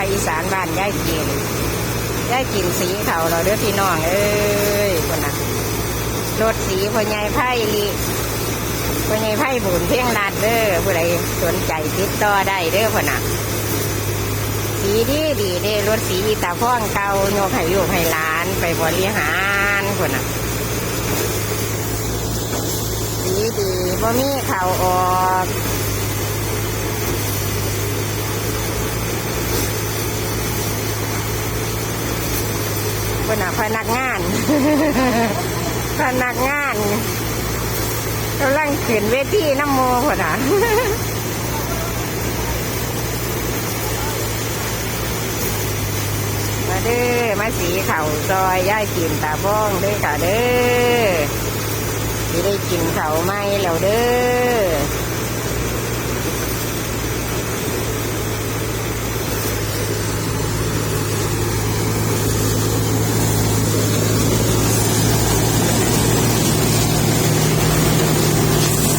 าวอีสานบ้านย่ายกินย่ายกินสีเขาเราเด้อพี่น้องเอ้ยคนน่ะรถสีพ่อใหญ่ไพ่ลีพ่อใหญ่ไพ่บุญเพ่งรัดเด้อผู้ใดสนใจติดต่อได้เด้อคนน่ะสีดีดีเด้รถสีตาพ่องเก่าโยกให้ลูกให้านไปบริหารคนน่ะสีดีบ่มีเข่าออก คนน่ะพนักงาน พนักงานกำลังขึ้นเวทีน้ำโมคนน่ะมาเด้อมาสีเข่าซอยย่ายกินตาบ้องเด้อค่ะเด้อสิได้กินเข่าไหมแล้วเด้อ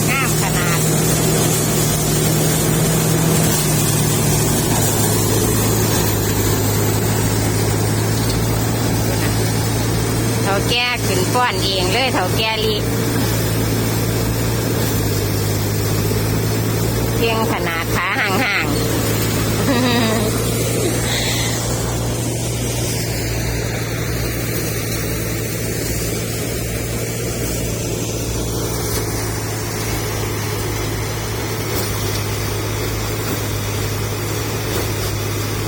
น้ำขนาด เท่าแก่ขึ้นป้อนเองเลยเท่าแก่ลีเพียงขนาดขาห่างๆ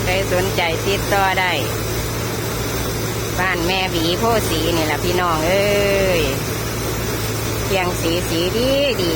ใครสนใจติดต่อได้ บ้านแม่บีโพสีนี่แหละพี่น้องเอ้ยเพียงสีสีดีดี